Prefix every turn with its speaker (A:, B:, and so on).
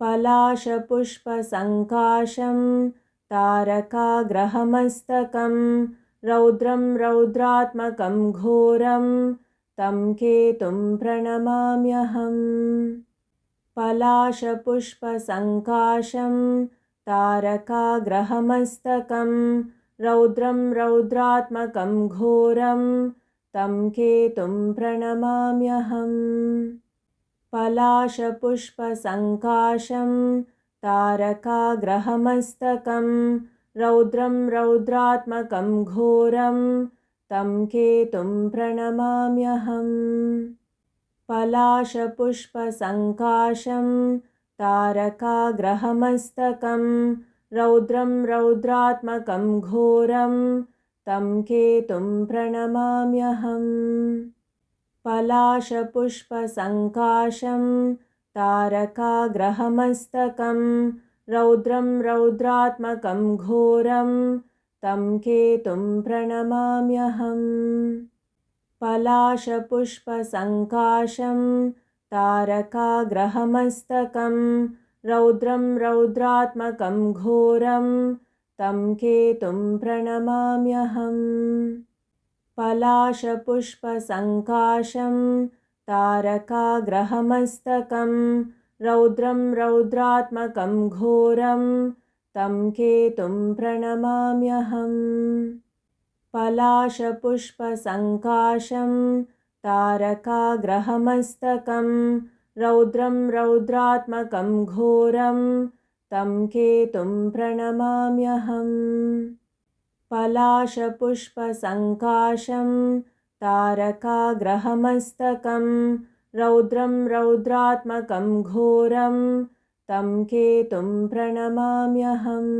A: पलाशपुष्पसङ्काशं तारकाग्रहमस्तकं रौद्रं रौद्रात्मकं घोरं तं केतुं प्रणमाम्यहम्। पलाशपुष्पसङ्काशं तारकाग्रहमस्तकं रौद्रं रौद्रात्मकं घोरं तं केतुं प्रणमाम्यहम् पलाशपुष्पसङ्काशं तारकाग्रहमस्तकं रौद्रं रौद्रात्मकं घोरं तं केतुं प्रणमाम्यहम्। पलाशपुष्पसङ्काशं तारकाग्रहमस्तकं रौद्रं रौद्रात्मकं घोरं तं केतुं प्रणमाम्यहम् पलाशपुष्पसङ्काशं तारकाग्रहमस्तकं रौद्रं रौद्रात्मकं घोरं तं केतुं प्रणमाम्यहम्। पलाशपुष्पसङ्काशं तारकाग्रहमस्तकं रौद्रं रौद्रात्मकं घोरं तं केतुं प्रणमाम्यहम् पलाशपुष्पसङ्काशं तारकाग्रहमस्तकं रौद्रं रौद्रात्मकं घोरं तं केतुं प्रणमाम्यहम् पलाशपुष्पसङ्काशं तारकाग्रहमस्तकं रौद्रं रौद्रात्मकं घोरं तं केतुं प्रणमाम्यहम् पलाशपुष्पसङ्काशं तारकाग्रहमस्तकं रौद्रं रौद्रात्मकं घोरं तं केतुं प्रणमाम्यहम्